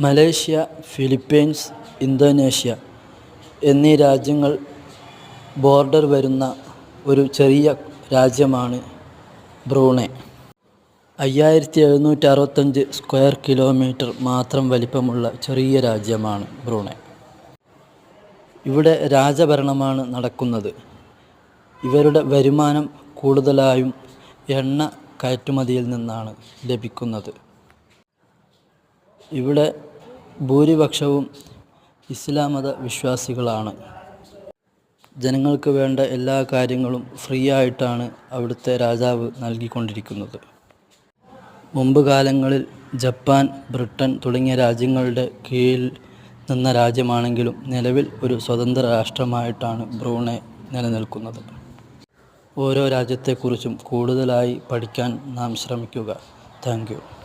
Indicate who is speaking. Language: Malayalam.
Speaker 1: മലേഷ്യ ഫിലിപ്പീൻസ് ഇന്തോനേഷ്യ എന്നീ രാജ്യങ്ങൾ ബോർഡർ വരുന്ന ഒരു ചെറിയ രാജ്യമാണ് ബ്രൂണൈ. അയ്യായിരത്തി എഴുന്നൂറ്റി അറുപത്തഞ്ച് സ്ക്വയർ കിലോമീറ്റർ മാത്രം വലിപ്പമുള്ള ചെറിയ രാജ്യമാണ് ബ്രൂണൈ. ഇവിടെ രാജഭരണമാണ് നടക്കുന്നത്. ഇവരുടെ വരുമാനം കൂടുതലായും എണ്ണ കയറ്റുമതിയിൽ നിന്നാണ് ലഭിക്കുന്നത്. ഇവിടെ ഭൂരിപക്ഷവും ഇസ്ലാം മത വിശ്വാസികളാണ്. ജനങ്ങൾക്ക് വേണ്ട എല്ലാ കാര്യങ്ങളും ഫ്രീ ആയിട്ടാണ് അവിടുത്തെ രാജാവ് നൽകിക്കൊണ്ടിരിക്കുന്നത്. മുമ്പ് കാലങ്ങളിൽ ജപ്പാൻ ബ്രിട്ടൻ തുടങ്ങിയ രാജ്യങ്ങളുടെ കീഴിൽ നിന്ന രാജ്യമാണെങ്കിലും നിലവിൽ ഒരു സ്വതന്ത്ര രാഷ്ട്രമായിട്ടാണ് ബ്രൂണെ നിലനിൽക്കുന്നത്. ഓരോ രാജ്യത്തെക്കുറിച്ചും കൂടുതലായി പഠിക്കാൻ നാം ശ്രമിക്കുക. താങ്ക്